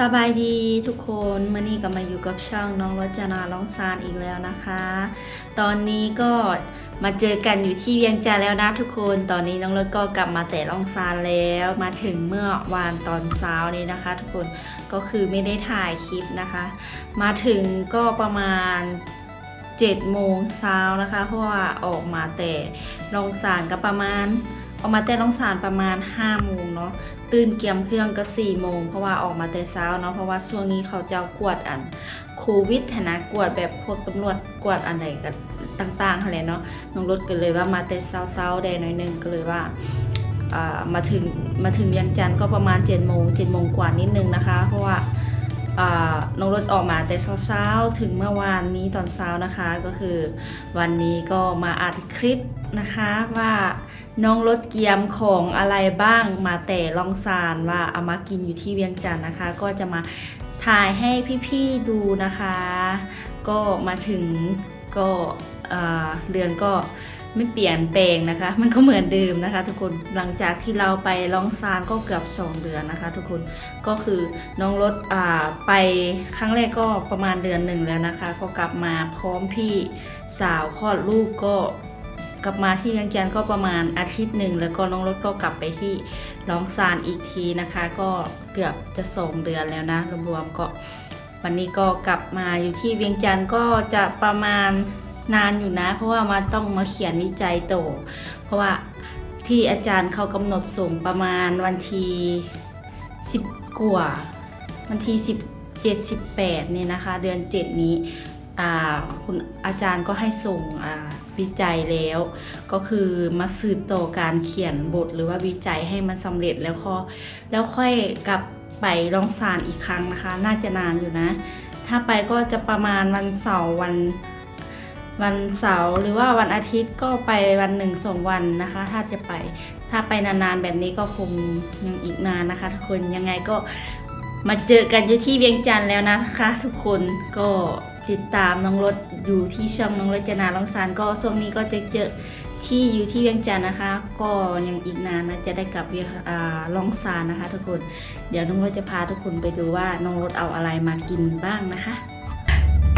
สบายดีทุกคนมื่อนี้ก็มาอยู่กับช่องน้องรจนาร้องซานอีกแล้วนะคะ ตอนนี้ก็มาเจอกันอยู่ที่เวียงจันทร์แล้วนะทุกคน ตอนนี้น้องรถก็กลับมาแต่ร้องซานแล้วมาถึงเมื่อวานตอนเช้านี้นะคะ ทุกคนก็คือไม่ได้ถ่ายคลิปนะคะ มาถึงก็ประมาณ7โมงเช้านะคะ เพราะว่าออกมาแต่ร้องซานก็ประมาณ ออกมาแต่ร้องสารประมาณ5โมงเนาะตื่นเกียมเครื่องก็4โมงเพราะว่าออกมาแต่เช้าเนาะเพราะว่าช่วงนี้เขาจะกวดอันโควิดขนนะกวดแบบพวกตำรวจกวดอันไหนกันต่างๆอะไรเนาะน้องรถก็เลยว่ามาแต่เช้าๆแดดหน่อยนึงก็เลยว่ามาถึงมาถึงเวียงจันก็ประมาณ7โมง7โมงกว่านิดนึงนะคะ เพราะว่าอ่าน้องรถออกมาแต่เช้าๆถึงเมื่อวานนี้ตอนเช้านะคะ ก็คือวันนี้ก็มาอัดคลิป นะคะว่าน้องรถเกียมของอะไรบ้างมาแต่ลองซานว่าเอามากินอยู่ที่เวียงจันทร์นะคะ ก็จะมาถ่ายให้พี่ๆดูนะคะ ก็มาถึงก็เออเรือนก็ไม่เปลี่ยนแปลงนะคะ มันก็เหมือนเดิมนะคะ ทุกคนหลังจากที่เราไปลองซานก็เกือบ2เดือนนะคะ ทุกคนก็คือน้องรถอ่าไปครั้งแรกก็ประมาณเดือนหนึ่งแล้วนะคะ ก็กลับมาพร้อมพี่สาวคลอดลูกก็ กลับมาที่เวียงจันทร์ก็ประมาณอาทิตย์หนึ่งแล้วก็น้องรถก็กลับไปที่ลองซานอีกทีนะคะ ก็เกือบจะสองเดือนแล้วนะรวมๆก็วันนี้ก็กลับมาอยู่ที่เวียงจันทร์ก็จะประมาณนานอยู่นะ เพราะว่ามาต้องมาเขียนวิจัยโตเพราะว่าที่อาจารย์เขากำหนดส่งประมาณวันที่สิบกว่าวันที่สิบเจ็ดสิบแปดเนี่ยนะคะ เดือนเจ็ดนี้ คุณอาจารย์ก็ให้ส่งวิจัยแล้ว ก็คือมาสืบต่อการเขียนบทหรือว่าวิจัยให้มันสำเร็จแล้วก็แล้วค่อยกลับไปลองสารอีกครั้งนะคะ น่าจะนานอยู่นะ ถ้าไปก็จะประมาณวันเสาร์วันวันเสาร์หรือว่าวันอาทิตย์ก็ไปวันหนึ่งสองวันนะคะ ถ้าจะไปถ้าไปนานๆแบบนี้ก็คงยังอีกนานนะคะทุกคนยังไงก็มาเจอกันอยู่ที่เวียงจันทร์แล้วนะคะ ทุกคนก็ ติดตามน้องรถอยู่ที่ช่องน้องรถจนาลองซานก็ช่วงนี้ก็จะเจอที่อยู่ที่เวียงจันทร์นะคะ ก็ยังอีกนานนะจะได้กลับเวียงอ่าลองซานนะคะ ทุกคน เดี๋ยวน้องรถจะพาทุกคนไปดูว่าน้องรถเอาอะไรมากินบ้างนะคะ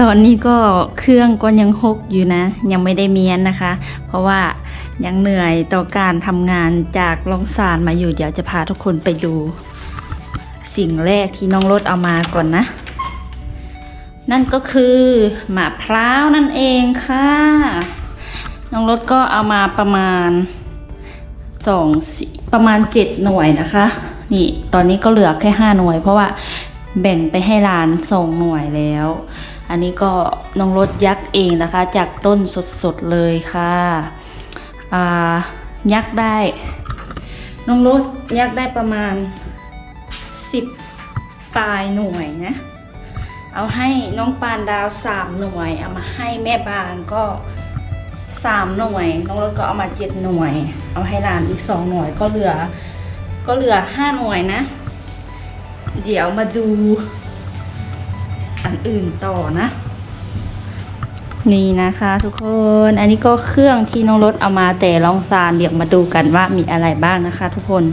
ตอนนี้ก็เครื่องก็ยังหกอยู่นะ ยังไม่ได้เมียนนะคะ เพราะว่ายังเหนื่อยต่อการทำงานจากลองซานมาอยู่ เดี๋ยวจะพาทุกคนไปดู สิ่งแรกที่น้องรถเอามาก่อนนะ นั่นก็คือมะพร้าวนั่นเองค่ะ น้องรถก็เอามาประมาณสองสี่ประมาณเจ็ดหน่วยนะคะ นี่ตอนนี้ก็เหลือแค่ห้าหน่วย เพราะว่าแบ่งไปให้ร้านสองหน่วยแล้ว อันนี้ก็น้องรถยักษ์เองนะคะ จากต้นสดๆเลยค่ะยักษ์ได้ น้องรถยักษ์ได้ประมาณสิบปลายหน่วยนะ เอาให้น้องปานดาวสามหน่วย เอามาให้แม่บานก็สามหน่วย น้องรถก็เอามาเจ็ดหน่วย เอาให้หลานอีกสองหน่วยก็เหลือ ก็เหลือห้าหน่วยนะ เดี๋ยวมาดู อันอื่นต่อนะ นี่นะคะทุกคน อันนี้ก็เครื่องที่น้องรถเอามาแต่ลองซานเดี๋ยวมาดูกันว่ามีอะไรบ้างนะคะ ทุกคน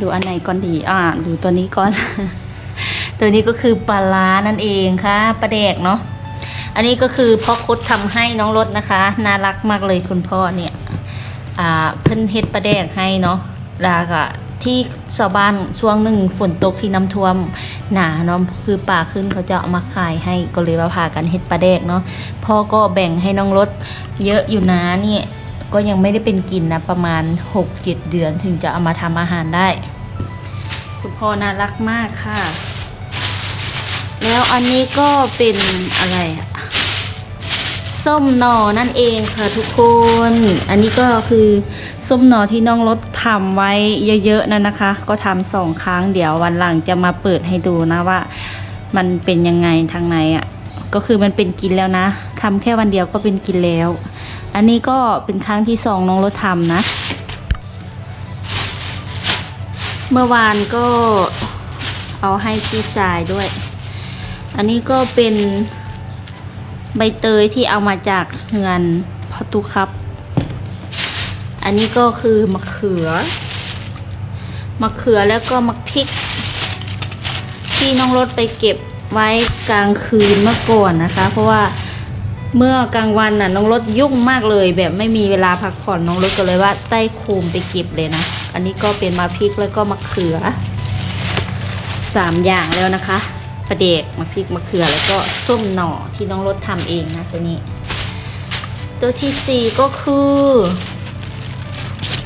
ดูอันไหนก่อนดี อ่า ดูตัวนี้ก่อน ตัวนี้ก็คือปลาร้านั่นเองค่ะปลาแดกเนาะอันนี้ก็คือพ่อคดทำให้น้องรถนะคะน่ารักมากเลยคุณพ่อเนี่ยอ่าเพิ่นเฮ็ดปลาแดกให้เนาะล้วก็ที่ชาวบ้านช่วงหนึ่งฝนตกที่น้ำท่วมหนาเนาะคือป่าขึ้นเขาจะเอามาขายให้ก็เลยว่าพากันเฮ็ดปลาแดกเนาะพ่อก็แบ่งให้น้องรถเยอะอยู่นะนี่ก็ยังไม่ได้เป็นกินนะประมาณ 6-7 เดือนถึงจะเอามาทำอาหารได้ คุณพ่อน่ารักมากค่ะ แล้วอันนี้ก็เป็นอะไรอะส้มหนอนั่นเองค่ะทุกคน อันนี้ก็คือส้มหนอที่น้องรถทำไว้เยอะๆนั่นนะคะ ก็ทำสองครั้งเดี๋ยววันหลังจะมาเปิดให้ดูนะว่า มันเป็นยังไงทางในอะ่ะ ก็คือมันเป็นกินแล้วนะทำแค่วันเดียวก็เป็นกินแล้ว อันนี้ก็เป็นครั้งที่สองน้องรถทำนะ เมื่อวานก็เอาให้พี่ชายด้วย อันนี้ก็เป็นใบเตยที่เอามาจากเฮือนพอตุครับ อันนี้ก็คือมะเขือ มะเขือแล้วก็มะพริก ที่น้องรถไปเก็บไว้กลางคืนเมื่อก่อนนะคะ เพราะว่าเมื่อกลางวันน่ะน้องรถยุ่งมากเลย แบบไม่มีเวลาพักผ่อนน้องรถก็เลยว่าใต้โคมไปเก็บเลยนะ อันนี้ก็เป็นมาพริกแล้วก็มะเขือสามอย่างแล้วนะคะ ประเดกมะพริกมะเขือแล้วก็ส้มหน่อที่น้องรถทำเองนะตัวนี้ ตัวที่สี่ก็คือ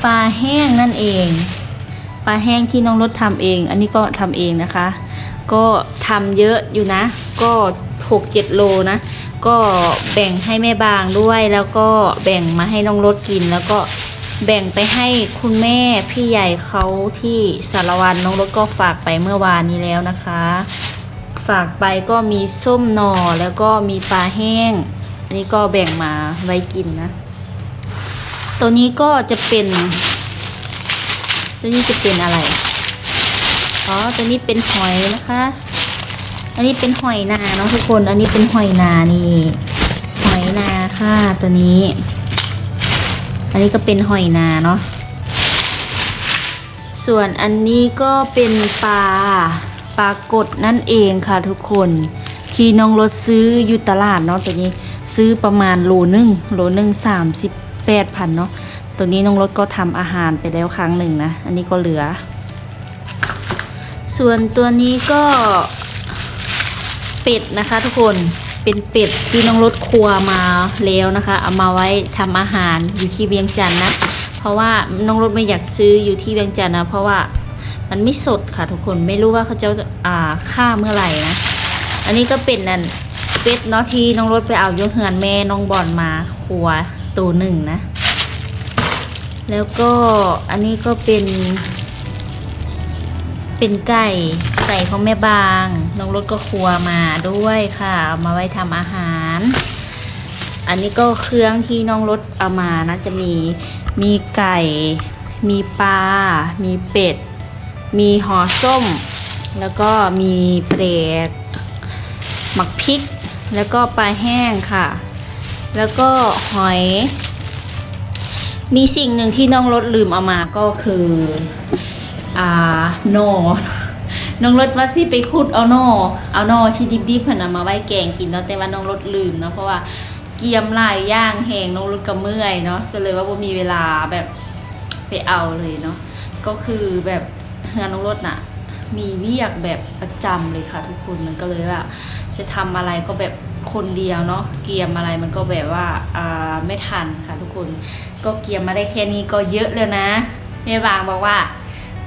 ปลาแห้งนั่นเอง ปลาแห้งที่น้องรถทำเอง อันนี้ก็ทำเองนะคะ ก็ทำเยอะอยู่นะ ก็หกเจ็ดโลนะ ก็แบ่งให้แม่บางด้วย แล้วก็แบ่งมาให้น้องรถกินแล้วก็แบ่งไปให้คุณแม่พี่ใหญ่เขาที่สารวันน้องรถก็ฝากไปเมื่อวานนี้แล้วนะคะ ฝากไปก็มีส้มหน่อแล้วก็มีปลาแห้ง อันนี้ก็แบ่งมาไว้กินนะ ตัวนี้ก็จะเป็น ตัวนี้จะเป็นอะไร อ๋อ ตัวนี้เป็นหอยนะคะ อันนี้เป็นหอยนาเนาะทุกคน อันนี้เป็นหอยนานี่ หอยนาค่ะตัวนี้ อันนี้ก็เป็นหอยนาเนาะ ส่วนอันนี้ก็เป็นปลา ปากดนั่นเองค่ะทุกคน ที่น้องรถซื้ออยู่ตลาดเนาะตัวนี้ซื้อประมาณโลนึงโลนึงสามสิบแปดพันเนาะตัวนี้น้องรถก็ทำอาหารไปแล้วครั้งหนึ่งนะ อันนี้ก็เหลือ ส่วนตัวนี้ก็เป็ดนะคะทุกคนเป็นเป็ดที่น้องรถครัวมาแล้วนะคะ เอามาไว้ทำอาหารอยู่ที่เวียงจันทร์นะเพราะว่าน้องรถไม่อยากซื้ออยู่ที่เวียงจันทร์นะเพราะว่า มันไม่สดค่ะทุกคนไม่รู้ว่าเขาจะอ่าฆ่าเมื่อไหร่นะอันนี้ก็เป็นนั่นเป็ดเนาะที่น้องรถไปเอายกเหือนแม่น้องบอลมาครัวตัวหนึ่งนะ แล้วก็อันนี้ก็เป็น เป็นไก่ไก่ของแม่บางน้องรถก็ครัวมาด้วยค่ะเอามาไว้ทำอาหาร อันนี้ก็เครื่องที่น้องรถเอามานะจะมีมีไก่ มีปลา มีเป็ด มีห่อส้ม แล้วก็มีเปรกหมักพริก แล้วก็ปลาแห้งค่ะ แล้วก็หอย มีสิ่งหนึ่งที่น้องรถลืมเอามาก็คืออ่าโนน้องรถว่าสิไปขุดเอาโนเอาโนที่ดิบๆเพิ่นเอามาไว้แกงกินเนาะแต่ว่าน้องรถลืมเนาะเพราะว่าเกียมลายย่างแหงน้องรถก็เมื่อยเนาะก็เลยว่าบ่มีเวลาแบบไปเอาเลยเนาะก็คือแบบ งานน้องรถน่ะ มีเรียกแบบประจำเลยค่ะทุกคนมันก็เลยว่าจะทำอะไรก็แบบคนเดียวเนาะเกียมอะไรมันก็แบบว่าอ่าไม่ทันค่ะทุกคนก็เกียมมาได้แค่นี้ก็เยอะแล้วนะแม่บางบอกว่า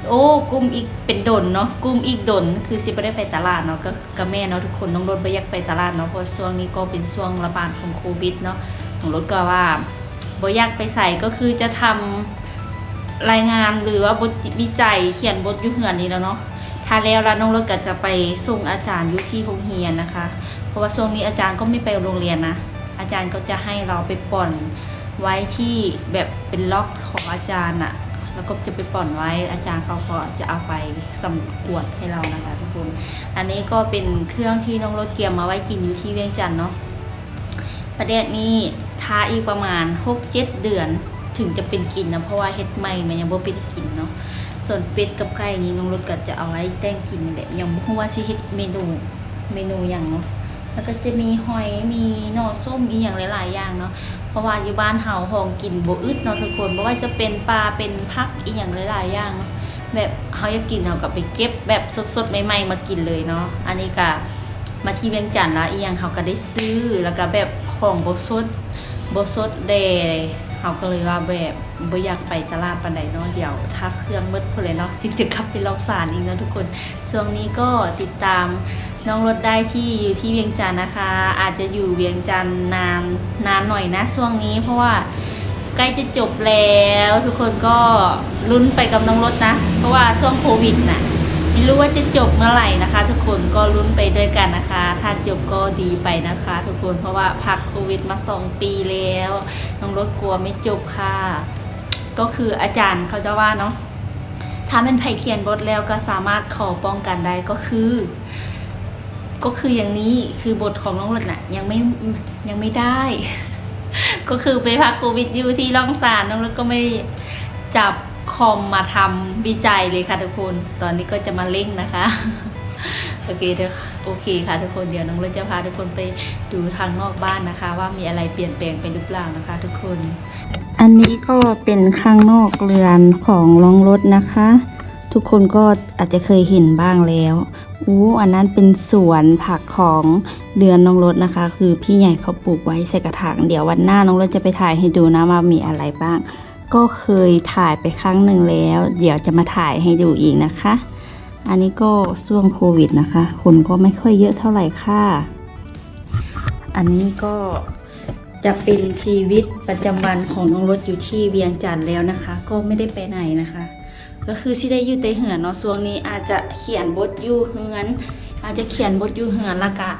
โอ้กุมอีกเป็นดนเนาะกุมอีกดนคือสิไม่ได้ไปตลาดเนาะก็กับแม่เนาะทุกคนน้องรถไปยากไปตลาดเนาะเพราะช่วงนี้ก็เป็นช่วงระบาดของโควิดเนาะน้องรถก็ว่าบอยากไปใส่ก็คือจะทำ รายงานหรือว่าบทวิจัยเขียนบทอยู่เหือนนี้แล้วเนาะถ้าแล้วแล้วน้องรถก็จะไปส่งอาจารย์อยู่ที่โรงเรียนนะคะ เพราะว่าช่วงนี้อาจารย์ก็ไม่ไปโรงเรียนนะ อาจารย์ก็จะให้เราไปป่อนไว้ที่แบบเป็นล็อกของอาจารย์อะแล้วก็จะไปป่อนไว้อาจารย์เขาก็จะเอาไปสำรวจให้เรานะคะทุกคน อันนี้ก็เป็นเครื่องที่น้องรถเกียมมาไว้กินอยู่ที่เวียงจันทน์เนาะประเด็นนี้ท้าอีกประมาณ 6 7 เดือน ถึงจะเป็นกินนะเพราะว่าเฮ็ดใหม่มันยังบ่เป็นกินเนาะส่วนเป็ดกับไก่นี้น้องรถก็จะเอาไว้แต่งกินนี่แหละยังบ่ฮู้ว่าสิเฮ็ดเมนูเมนูหยังเนาะแล้วก็จะมีหอยมีหน่อส้มอีอย่างหลายๆอย่างเนาะเพราะว่าอยู่บ้านเฮาห้องกินบ่อึดเนาะทุกคนบ่ว่าจะเป็นปลาเป็นผักอีอย่างหลายๆอย่างเนาะแบบเฮาอยากกินเฮาก็ไปเก็บแบบสดๆใหม่ๆมากินเลยเนาะอันนี้ก็มาที่เวียงจันทน์ละอีอย่างเฮาก็ได้ซื้อแล้วก็แบบของบ่สดบ่สดแด เฮาก็เลยว่าแบบบ่อยากไปตลาดปานใดเนาะเดี๋ยว ถ้าเครื่องหมดพุ่นเลยเนาะจึงจะกลับไปลอกสารอีกนะทุกคนช่วงนี้ก็ติดตามน้องรถได้ที่อยู่ที่เวียงจันทร์นะคะ อาจจะอยู่เวียงจันทร์นานนานหน่อยนะช่วงนี้เพราะว่าใกล้จะจบแล้ว ทุกคนก็ลุ้นไปกับน้องรถนะ เพราะว่าช่วงโควิดน่ะ ไม่รู้ว่าจะจบเมื่อไหร่นะคะ ทุกคนก็ลุ้นไปด้วยกันนะคะ ถ้าจบก็ดีไปนะคะ ทุกคนเพราะว่าพักโควิดมาสองปีแล้วน้องรถกลัวไม่จบค่ะ ก็คืออาจารย์เขาจะว่าเนาะถ้าเป็นไผ่เขียนบทแล้วก็สามารถขอป้องกันได้ก็คือ ก็คืออย่างนี้คือบทของน้องรถน่ะยังไม่ยังไม่ได้ ก็คือไปพักโควิดอยู่ที่ล่องสารน้องรถก็ไม่จับ คอมมาทำวิจัยเลยค่ะทุกคน ตอนนี้ก็จะมาเร่งนะคะ โอเคเด้อค่ะโอเคค่ะทุกคนเดี๋ยวน้องรถจะพาทุกคนไปดูทางนอกบ้านนะคะ ว่ามีอะไรเปลี่ยนแปลงไปหรือเปล่านะคะ ทุกคน อันนี้ก็เป็นข้างนอกเรือนของรองรถนะคะ ทุกคนก็อาจจะเคยเห็นบ้างแล้วอู้อันนั้นเป็นสวนผักของเรือนน้องรถนะคะ คือพี่ใหญ่เขาปลูกไว้ใส่กระถางเดี๋ยววันหน้าน้องรถจะไปถ่ายให้ดูนะว่ามีอะไรบ้าง ก็เคยถ่ายไปครั้งหนึ่งแล้ว เดี๋ยวจะมาถ่ายให้ดูอีกนะคะ อันนี้ก็ช่วงโควิดนะคะคนก็ไม่ค่อยเยอะเท่าไหร่ค่ะ อันนี้ก็จะเป็นชีวิตประจำวันของน้องรถอยู่ที่เวียงจันทร์แล้วนะคะ ก็ไม่ได้ไปไหนนะคะ ก็คือที่ได้อยู่แต่เหือนเนาะช่วงนี้อาจจะเขียนบทอยู่เหือน อาจจะเขียนบทอยู่เหือนละกะ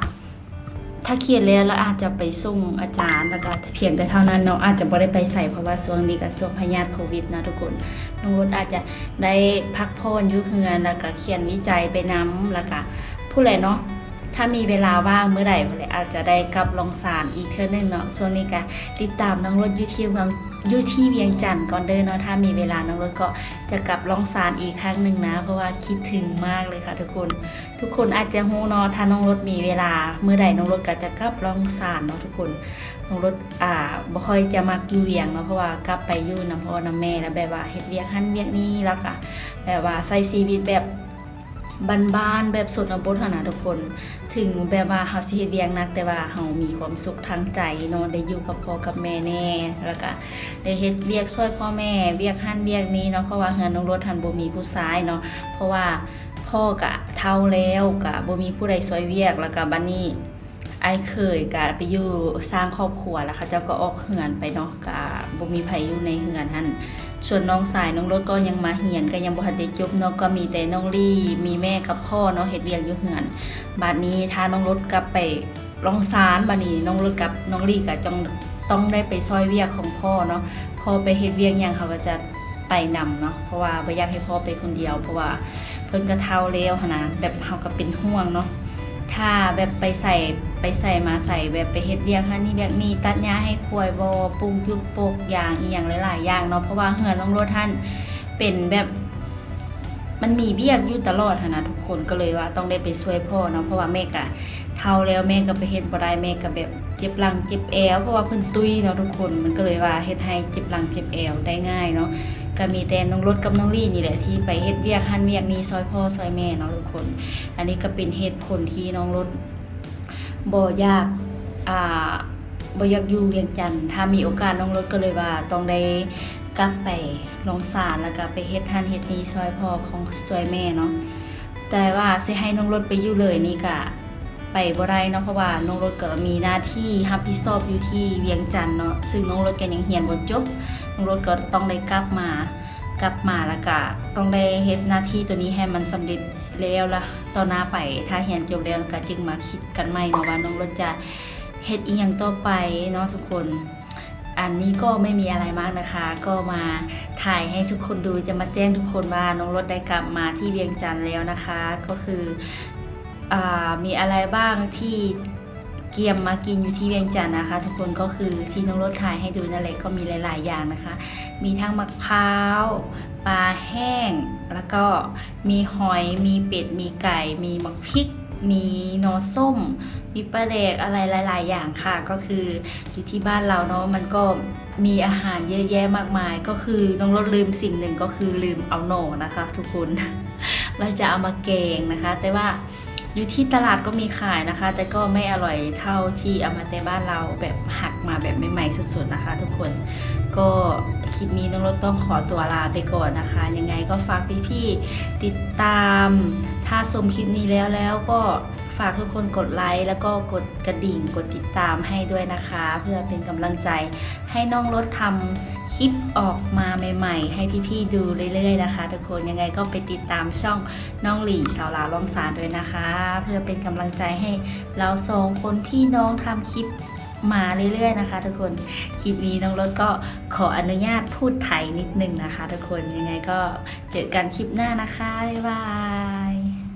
ถ้าเขียนแล้วเราอาจจะไปส่งอาจารย์แล้วก็เพียงแต่เท่านั้นเนาะอาจจะไม่ได้ไปใส่เพราะว่าช่วงนี้ก็ช่วงพยาธิโควิดนะทุกคนน้องรถอาจจะได้พักผ่อนอยู่เฮือนแล้วก็เขียนวิจัยไปนํแล้วก็ผู้ใดเนาะถ้ามีเวลาว่างเมื่อไหร่อาจจะได้กลับลองสารอีกเท่านึงเนาะช่วงนี้ก็ติดตามน้องรถอยู่ที่เมือง อยู่ที่เวียงจันทร์ก่อนเด้อเนาะถ้ามีเวลาน้องรถก็จะกลับล่องสารอีกครั้งหนึ่งนะ เพราะว่าคิดถึงมากเลยค่ะ ทุกคน ทุกคนอาจจะฮู้เนาะถ้าน้องรถมีเวลา เมื่อใดน้องรถก็จะกลับล่องสารเนาะทุกคนน้องรถอ่าบ่ค่อยจะมักอยู่เวียงเนาะเพราะว่ากลับไปอยู่นํพ่อนํแม่แล้วแบบว่าเฮ็ดเวียกหันเวียกนี้แล้วก็แบบว่าใช้ชีวิตแบบ บ้านๆแบบสนบทหั้นาดทุกคน ถึงแบบว่าเฮาสิเฮ็ดเวียงหนัก แต่ว่าเฮามีความสุขทางใจนอนได้อยู่กับพ่อกับแม่แน่แล้วก็ได้เฮ็ดเวียกช่วยพ่อแม่เวียกหันเวียกนี้เนาะเพราะว่าเฮือนน้องรถทันบ่มีผู้ชายเนาะเพราะว่าพ่อกะเท่าแล้วกะบ่มีผู้ใดช่วยเวียกแล้วก็บัดนี้ ไอ้เคยกะไปอยู่สร้างครอบครัวแล้วเขาเจ้าก็ออกเหือนไปเนาะกะบ่มีไผอยู่ในเหือนหั่นส่วนน้องสายน้องรถก็ยังมาเหียนก็ยังบ่ทันได้จบเนาะก็มีแต่น้องลี่มีแม่กับพ่อเนาะเฮ็ดเวียกอยู่เหือนบัดนี้ถ้าน้องรถกลับไปลองซานบัดนี้น้องรถกับน้องลี่ก็จงต้องได้ไปซอยเวียกของพ่อเนาะพ่อไปเฮ็ดเวียกหยังเขาก็จะไปนำเนาะเพราะว่าบ่อยากให้พ่อไปคนเดียว เพราะว่าเพิ่นก็เท่าแล้วหนนะแบบเฮาก็เป็นห่วงเนาะถ้าแบบไปใส่ ไปใส่มาใส่แบบไปเฮ็ดเวียกหันนี่แบบนี้ตัดหญ้าให้ควายบ่ปลูกยุกปลูกยางอีหยังหลายๆอย่างเนาะเพราะว่าเฮือนน้องรถท่านเป็นแบบมันมีเวียกอยู่ตลอดนะทุกคนก็เลยว่าต้องได้ไปช่วยพ่อเนาะเพราะว่าแม่ก็เท่าแล้วแม่ก็ไปเฮ็ดบ่ได้แม่ก็แบบเจ็บหลังเจ็บแอวเพราะว่าเพิ่นตุ้ยเนาะทุกคนมันก็เลยว่าเฮ็ดให้เจ็บหลังเจ็บแอวได้ง่ายเนาะก็มีแต่น้องรถกับน้องลี่นี่แหละที่ไปเฮ็ดเวียกหันเวียกนี้ซอยพ่อซอยแม่เนาะทุกคน อันนี้ก็เป็นเหตุผลที่น้องรถ บ่อยากอ่าบ่อยากอยู่เวียงจันทน์ถ้ามีโอกาสน้องรถก็เลยว่าต้องได้กลับไปลองสารแล้วก็ไปเฮ็ดหันเฮ็ดนี้ซอยพ่อของซอยแม่เนาะแต่ว่าสิให้น้องรถไปอยู่เลยนี่ก็ไปบ่ได้เนาะเพราะว่าน้องรถก็มีหน้าที่รับผิดชอบอยู่ที่เวียงจันทน์เนาะซึ่งน้องรถก็ยังเรียนบ่จบน้องรถก็ต้องได้กลับมา กลับมาแล้วก็ต้องได้เฮ็ดหน้าที่ตัวนี้ให้มันสำเร็จแล้วล่ะต่อหน้าไปถ้าเรียนจบแล้วก็จึงมาคิดกันใหม่เนาะว่าน้องรถจะเฮ็ดอีหยังต่อไปเนาะทุกคนอันนี้ก็ไม่มีอะไรมากนะคะ ก็มาถ่ายให้ทุกคนดูจะมาแจ้งทุกคนว่าน้องรถได้กลับมาที่เวียงจันทร์แล้วนะคะ ก็คืออมีอะไรบ้างที่ เกียมมากินอยู่ที่เวียงจันทร์นะคะ ทุกคนก็คือที่น้องรถถ่ายให้ดูนั่นแหละก็มีหลาย ๆ อย่างนะคะ มีทั้งมะพร้าวปลาแห้ง แล้วก็มีหอยมีเป็ดมีไก่ มีมะพริก มีนอส้ม มีปลาแดกอะไรหลาย ๆ อย่างค่ะ ก็คืออยู่ที่บ้านเราเนาะมันก็มีอาหารเยอะแยะมากมาย ก็คือน้องรถลืมสิ่งหนึ่งก็คือลืมเอาหน่อนะคะ ทุกคนว่าจะเอามาแกงนะคะ แต่ว่า อยู่ที่ตลาดก็มีขายนะคะ แต่ก็ไม่อร่อยเท่าที่เอามาแต่บ้านเราแบบหักมาแบบใหม่ๆสดๆนะคะ ทุกคนก็คลิปนี้น้องรถต้องขอตัวลาไปก่อนนะคะ ยังไงก็ฝากพี่ๆติดตาม ถ้าชมคลิปนี้แล้วแล้วก็ฝากทุกคนกดไลค์แล้วก็กดกระดิ่งกดติดตามให้ด้วยนะคะ เพื่อเป็นกำลังใจให้น้องรถทำคลิปออกมาใหม่ ๆ ให้พี่ๆดูเรื่อยๆนะคะ ทุกคนยังไงก็ไปติดตามช่องน้องหลี่สาวลาวล่องสารด้วยนะคะ เพื่อเป็นกำลังใจให้เราสองคนพี่น้องทำคลิปมาเรื่อยๆนะคะ ทุกคนคลิปนี้น้องรถก็ขออนุญาตพูดไทยนิดนึงนะคะ ทุกคนยังไงก็เจอกันคลิปหน้านะคะบ๊ายบาย